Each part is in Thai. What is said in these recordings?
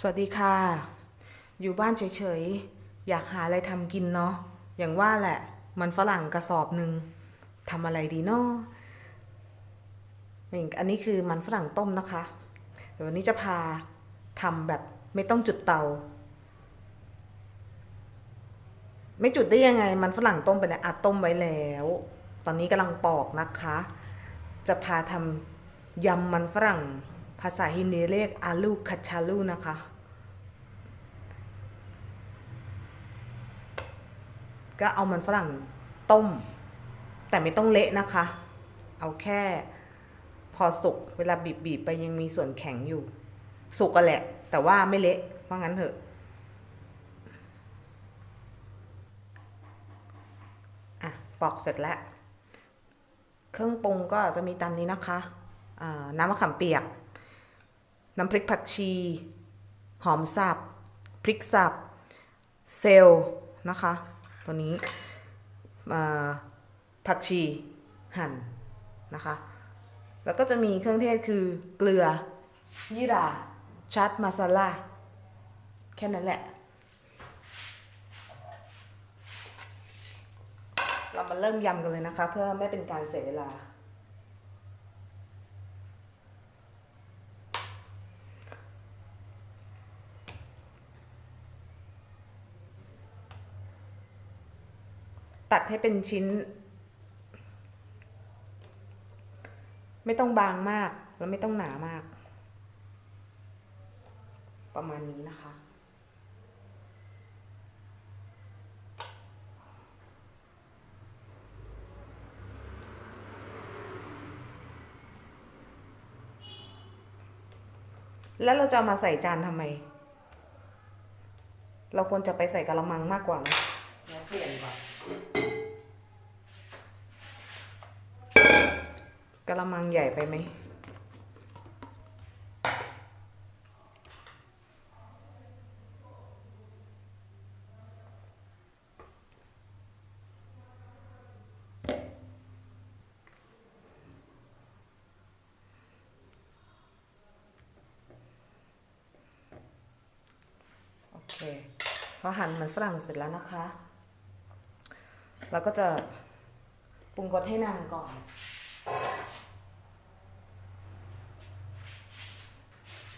สวัสดีค่ะ อยู่บ้านเฉยๆ อยากหาอะไรทำกินเนาะ อย่างว่าแหละ มันฝรั่งกระสอบหนึ่งทำอะไรดีเนาะอันนี้คือมันฝรั่งต้มนะคะ เดี๋ยววันนี้จะพาทำแบบไม่ต้องจุดเตา ไม่จุดได้ยังไง มันฝรั่งต้มไปแล้วอัดต้มไว้แล้ว ตอนนี้กำลังปอกนะคะ จะพาทำยำมันฝรั่ง ภาษาฮินดีเรียกอาลูคัชชาลูนะคะก็เอามันฝรั่งต้ม แต่ไม่ต้องเละนะคะ เอาแค่พอสุกเวลาบีบๆไปยังมีส่วนแข็งอยู่ สุกก็แหละ แต่ว่าไม่เละว่างั้นเถอะอะปอกเสร็จแล้ว เครื่องปรุงก็จะมีตามนี้นะคะน้ำมะขามเปียก น้ำพริกผักชี หอมสับ พริกสับ เซลล์นะคะ ตัวนี้ผักชีหั่นนะคะ แล้วก็จะมีเครื่องเทศคือเกลือยี่ราชัดมาซาล่าแค่นั้นแหละ เรามาเริ่มยำกันเลยนะคะ เพื่อไม่เป็นการเสียเวลา ให้เป็นชิ้น ไม่ต้องบางมากแล้วไม่ต้องหนามาก ประมาณนี้นะคะแล้วเราจะมาใส่จานทำไม เราควรจะไปใส่กะละมังมากกว่าไหมเปลี่ยนก่อน กะละมังใหญ่ไปไหม โอเค พอหั่นมันฝรั่งเสร็จแล้วนะคะ เราก็จะปรุงรสให้นางก่อน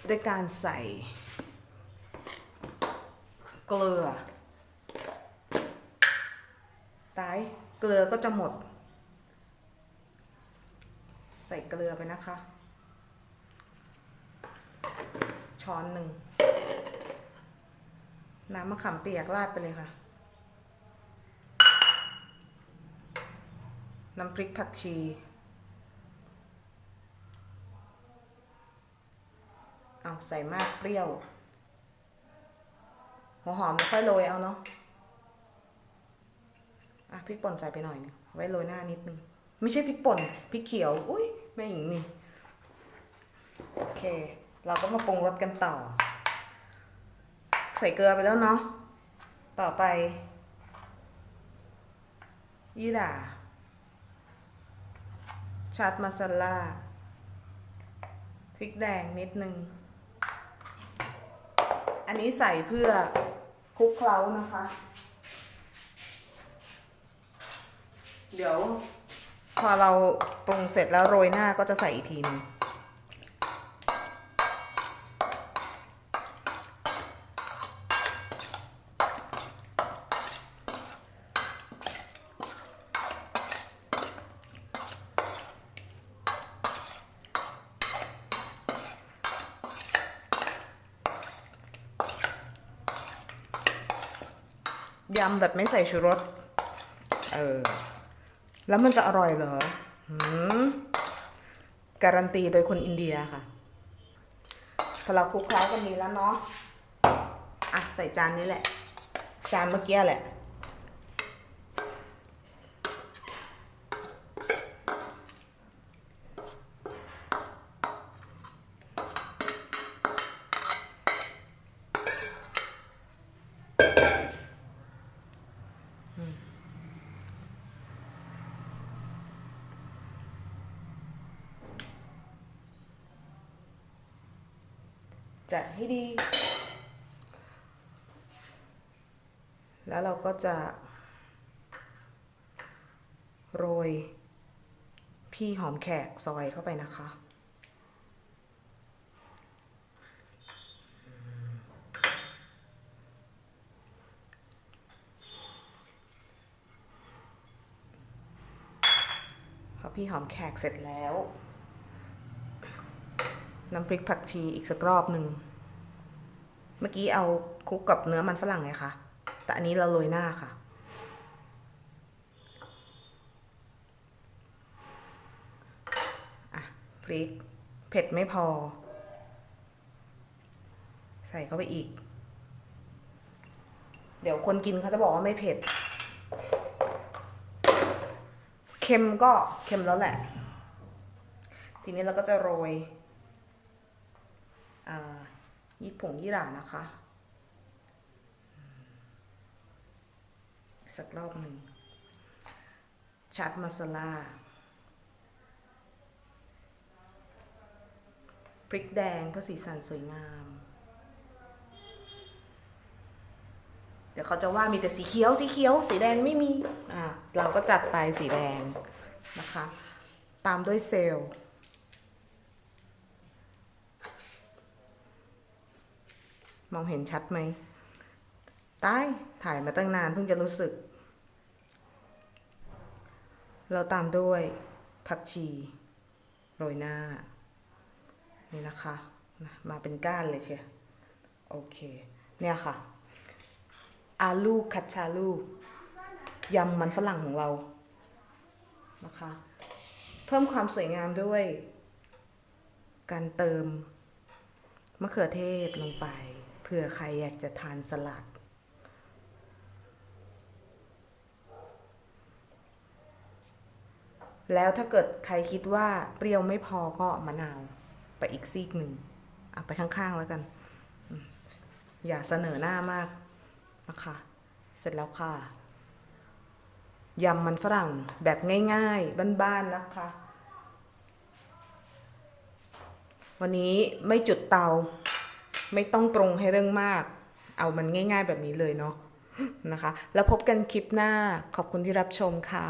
ด้วยการใส่เกลือ ตาย เกลือก็จะหมด ใส่เกลือไปนะคะ ช้อนหนึ่ง น้ำมะขามเปียกราดไปเลยค่ะ น้ำพริกผักชี เอาใส่มากเปรี้ยว หัวหอมค่อยโรยเอาเนาะอะพริกป่นใส่ไปหน่อยนึงไว้โรยหน้านิดนึง ไม่ใช่พริกป่นพริกเขียว อุ้ยแม่หญิงนี่โอเค เราก็มาปรุงรสกันต่อ ใส่เกลือไปแล้วเนาะต่อไปยี่หร่าชัดมาซาล่าพริกแดงนิดนึง อันนี้ใส่เพื่อคลุกเคล้านะคะ เดี๋ยวพอเราปรุงเสร็จแล้วโรยหน้าก็จะใส่อีกทีนึง ยำแบบไม่ใส่ชูรส เออ แล้วมันจะอร่อยเหรอหืมการันตีโดยคนอินเดียค่ะพอเราคลุกเคล้ากันดีแล้วเนาะ อะ ใส่จานนี้แหละ จานเมื่อกี้แหละ จัดให้ดี แล้วเราก็จะโรย พี่หอมแขกซอยเข้าไปนะคะ พอพี่หอมแขกเสร็จแล้ว น้ำพริกผักชีอีกสักรอบหนึ่ง เมื่อกี้เอาคลุกกับเนื้อมันฝรั่งไงคะ แต่อันนี้เราโรยหน้าค่ะ อะพริกเผ็ดไม่พอ ใส่เข้าไปอีก เดี๋ยวคนกินเขาจะบอกว่าไม่เผ็ด เค็มก็เค็มแล้วแหละ ทีนี้เราก็จะโรย ยี่ผงยี่หร่านะคะ สักรอบหนึ่งชัดมาซาลาพริกแดงเพื่อสีสันสวยงาม เดี๋ยวเขาจะว่ามีแต่สีเขียวสีเขียว สีแดงไม่มี อ่าเราก็จัดไปสีแดงนะคะ ตามด้วยเซลล์ มองเห็นชัดไหมตายถ่ายมาตั้งนานเพิ่งจะรู้สึก เราตามด้วยผักชีโรยหน้า นี่นะคะนะมาเป็นก้านเลยเชียโอเค เนี่ยค่ะ อาลูคัตชาลูยำมันฝรั่งของเรา นะคะ เพิ่มความสวยงามด้วย การเติมมะเขือเทศลงไป ผื่อใครอยากจะทานสลัด แล้วถ้าเกิดใครคิดว่าเปรี้ยวไม่พอก็มะนาว ไปอีกซีกหนึ่งเอาไปข้างๆแล้วกันอืมอย่าเสนอหน้ามากนะคะ เสร็จแล้วค่ะยำมันฝรั่งแบบง่ายๆ บ้านๆนะคะ วันนี้ไม่จุดเตา ไม่ต้องตรงให้เรื่องมาก เอามันง่าย ๆ แบบนี้เลยเนาะนะคะ แล้วพบกันคลิปหน้าขอบคุณที่รับชมค่ะ